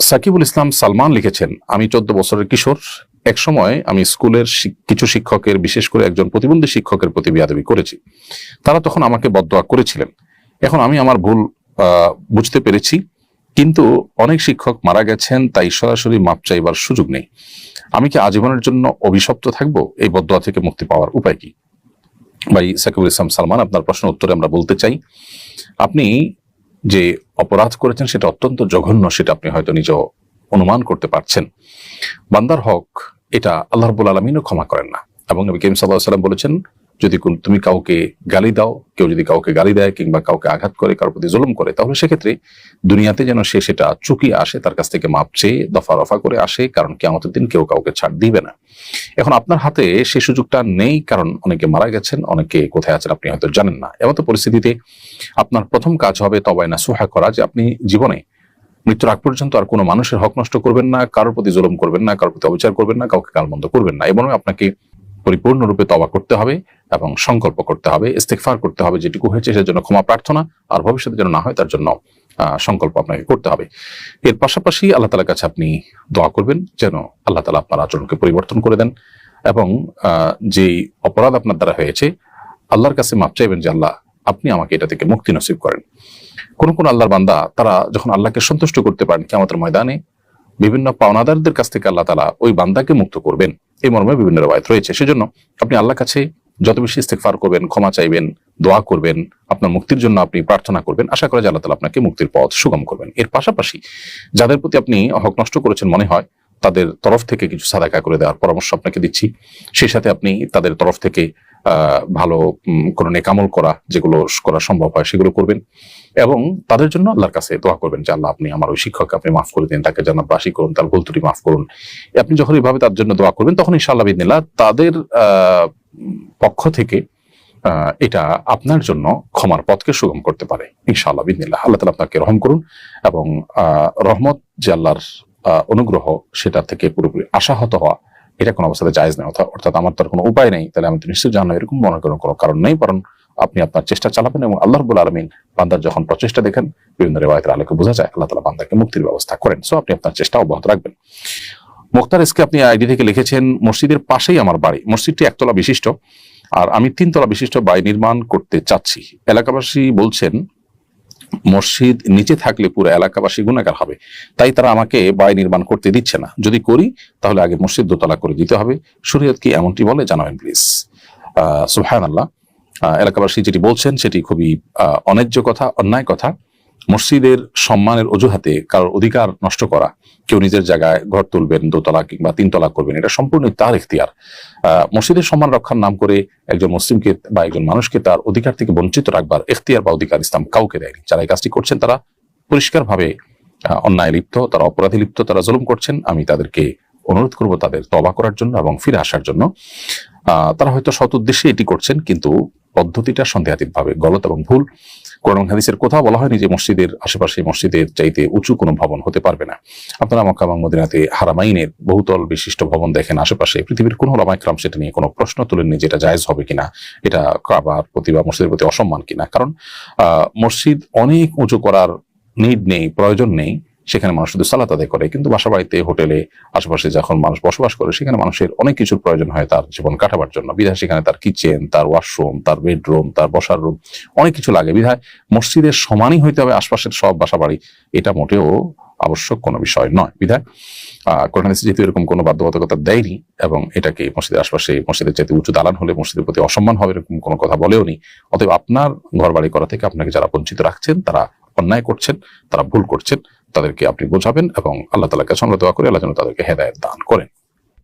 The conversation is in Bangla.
সাকিবুল ইসলাম সালমান লিখেছেন, আমি চোদ্দ বছরের কিশোর। এক সময় আমি স্কুলের কিছু শিক্ষকের, বিশেষ করে একজন প্রতিবন্ধী শিক্ষকের প্রতি বিয়াদবি করেছি। তারা তখন আমাকে বদদোয়া করেছিলেন। এখন আমি আমার ভুল বুঝতে পেরেছি। কিন্তু অনেক শিক্ষক মারা গেছেন, তাই সরাসরি মাপ চাইবার সুযোগ নেই। আমি কি আজীবনের জন্য অভিশপ্ত থাকব? এই বদয়া থেকে মুক্তি পাওয়ার উপায় কি? ভাই সাকিবুল ইসলাম সালমান, আপনার প্রশ্নের উত্তরে আমরা বলতে চাই, আপনি যে অপরাধ করেছেন সেটা অত্যন্ত জঘন্য, সেটা আপনি হয়তো নিজ অনুমান করতে পারছেন। বান্দার হক, এটা আল্লাহ রবুল আলমিনও ক্ষমা করেন না। এবং নবী করিম সাল্লাহ সাল্লাম বলেছেন যদি তুমি কাউকে গালি দাও, কেউ যদি কাউকে গালি দেয় কিংবা কাউকে আঘাত করে, কারোর প্রতি জুলুম করে, তাহলে সেক্ষেত্রে দুনিয়াতে যেন সে সেটা চুকিয়ে আসে, তার কাছ থেকে মাপ চেয়ে, দফা রফা করে আসে, কারণ কেমতের দিন কেউ কাউকে ছাড় দিবে না। এখন আপনার হাতে সেই সুযোগটা নেই, কারণ অনেকে মারা গেছেন, অনেকে কোথায় আছেন আপনি হয়তো জানেন না। এমতো পরিস্থিতিতে আপনার প্রথম কাজ হবে তবাই না সুহা করা যে আপনি জীবনে মৃত্যুর আগ পর্যন্ত আর কোনো মানুষের হক নষ্ট করবেন না, কারোর প্রতি জুলুম করবেন না, কারোর প্রতি অবিচার করবেন না, কাউকে গালমন্দ করবেন না। এবং আপনাকে পরিপূর্ণরূপে তবা করতে হবে এবং সংকল্প করতে হবে ইস্তেকফার করতে হবে যেটুকু হয়েছে সেজন্য ক্ষমা প্রার্থনা, আর ভবিষ্যতে যেন না হয় তার জন্য সংকল্প আপনাকে করতে হবে। এর পাশাপাশি আল্লাহ তালার কাছে আপনি দোয়া করবেন যেন আল্লাহ তালা আপনার আচরণকে পরিবর্তন করে দেন এবং যেই অপরাধ আপনার দ্বারা হয়েছে, আল্লাহর কাছে মাপ চাইবেন যে আল্লাহ আপনি আমাকে এটা থেকে মুক্তি নসিব করেন। কোন কোন আল্লাহর বান্দা তারা যখন আল্লাহকে সন্তুষ্ট করতে পারেন কেমতের ময়দানে বিভিন্ন পাওনাদারদের কাছ থেকে আল্লাহ তালা ওই বান্দাকে মুক্ত করবেন। এই মর্মে বিভিন্ন রেওয়ায়ত রয়েছে। সেজন্য আপনি আল্লাহর কাছে যত বেশি ইস্তেকফার করবেন, ক্ষমা চাইবেন, দোয়া করবেন, আপনার মুক্তির জন্য আপনি প্রার্থনা করবেন, আশা করা যায় আল্লাহ তালা আপনাকে মুক্তির পথ সুগম করবেন। এর পাশাপাশি যাদের প্রতি আপনি হক নষ্ট করেছেন মনে হয়, তাদের তরফ থেকে কিছু সাদাকা করে দেওয়ার পরামর্শ আপনাকে দিচ্ছি। সেই সাথে আপনি তাদের তরফ থেকে ভালো কোনো নেকামল করা, যেগুলো করা সম্ভব হয়, সেগুলো করবেন। এবং তাদের জন্য আল্লাহর কাছে দোয়া করবেন যে, আল্লাহ, আপনি আমার ওই শিক্ষককে আপনি মাফ করে দিন, তাকে জান্নাতবাসী করুন, তার ভুল ত্রুটি মাফ করুন। আপনি যখন এইভাবে তার জন্য দোয়া করবেন, তখন ইনশাআল্লাহ বিদিনিল্লাহ তাদের পক্ষ থেকে এটা আপনার জন্য ক্ষমার পথকে সুগম করতে পারে, ইনশাআল্লাহ বিদিনিল্লাহ আল্লাহ তালা আপনাকে রহম করুন এবং রহমত যে আল্লাহর অনুগ্রহ সেটা থেকে পুরোপুরি আশাহত হওয়া এটা কোনো অবস্থাতে জায়েজ নেই অর্থাৎ আমার তার কোনো উপায় নেই। তাহলে আমি তো নিশ্চয় জানো এরকম মনে করার কোনো কারণ নেই, বরং আপনি আপনার চেষ্টা চালাবেন এবং আল্লাহ রবুল আলমিন বান্দার যখন প্রচেষ্টা দেখেন, বিভিন্ন রেওয়ায়তের আলোকে বোঝা যায় আল্লাহ তালা বান্দাকে মুক্তির ব্যবস্থা করেন। সো আপনি আপনার চেষ্টা অব্যাহত রাখবেন। মুক্তার এসকে আপনি আইডি থেকে লিখেছেন, মসজিদের পাশেই আমার বাড়ি। মসজিদটি একতলা বিশিষ্ট, আর আমি তিনতলা বিশিষ্ট বাড়ি নির্মাণ করতে চাচ্ছি। এলাকাবাসী বলছেন মসজিদ নিচে থাকলে পুরো এলাকাবাসী গুণাগার হবে। তাই তারা আমাকে বাড়ি নির্মাণ করতে দিচ্ছে না। যদি করি, তাহলে আগে মসজিদ দোতলা করে দিতে হবে। শরীয়ত কি এমনটি বলে? জানাবেন প্লিজ সুহান আল্লাহ এলাকাবাসী যেটি বলছেন, সেটি খুবই অন্যায্য কথা, অন্যায় কথা। মসজিদের সম্মানের অজুহাতে কারোর অধিকার নষ্ট করা, কেউ নিজের জায়গায় ঘর তুলবেন, দোতলা কিংবা তিনতলা করবেন, এটা সম্পূর্ণ তার ইখতিয়ার। মসজিদের সম্মান রক্ষার নাম করে একজন মুসলিমকে বা একজন মানুষকে তার অধিকার থেকে বঞ্চিত রাখবার এখতিয়ার বা অধিকার ইসলাম কাউকে দেয়নি। যারা এই কাজটি করছেন তারা পরিষ্কারভাবে অন্যায় লিপ্ত, তারা অপরাধী লিপ্ত, তারা জুলুম করছেন। আমি তাদেরকে অনুরোধ করব তাদের তবা করার জন্য এবং ফিরে আসার জন্য। তারা হয়তো সৎ উদ্দেশ্যে এটি করছেন, কিন্তু পদ্ধতিটা সন্দেহাতীত ভাবে গলত এবং ভুল। কোরআন হাদিসের কোথাও বলা হয়নি যে মসজিদের আশেপাশে মসজিদের চাইতে উঁচু কোনো ভবন হতে পারবে না। আপনারা মক্কা এবং মদিনাতে হারামাইনের বহুতল বিশিষ্ট ভবন দেখেন আশেপাশে। পৃথিবীর কোনো ওলামাইকরাম সেটা নিয়ে কোনো প্রশ্ন তুলেননি যেটা জায়জ হবে কিনা। এটা কাবার প্রতি বা মসজিদের প্রতি অসম্মান কিনা। কারণ মসজিদ অনেক উঁচু করার নিড নেই, প্রয়োজন নেই। সেখানে মানুষ শুধু সালাত আদায় করে, কিন্তু বাসা বাড়িতে হোটেলে, আশেপাশে যখন মানুষ বসবাস করে, সেখানে মানুষের অনেক কিছুর প্রয়োজন হয় তার জীবন কাটাবার জন্য। বিধায় সেখানে তার কিচেন তার ওয়াশরুম তার বেডরুম তার বসার রুম অনেক কিছু লাগে। বিধায় মসজিদের সমানই হইতে হবে, আশপাশের সব বাসা বাড়ি এটা মোটেও আবশ্যক কোনো বিষয় নয়। বিধায় কোরআন যেহেতু এরকম কোনো বাধ্যবাধকতা দেয়নি, এবং এটাকে মসজিদের আশপাশে, মসজিদের চাইতে উঁচু দালান হলে মসজিদের প্রতি অসম্মান হবে এরকম কোনো কথা বলেও নি অতএব আপনার ঘর বাড়ি করা থেকে আপনাকে যারা বঞ্চিত রাখছেন, তারা অন্যায় করছেন, তারা ভুল করছেন, তাদেরকে আপনি বোঝাবেন এবং আল্লাহ তালাকে কাছে করে, আল্লাহ যেন তাদেরকে হেদায়ত দান করেন।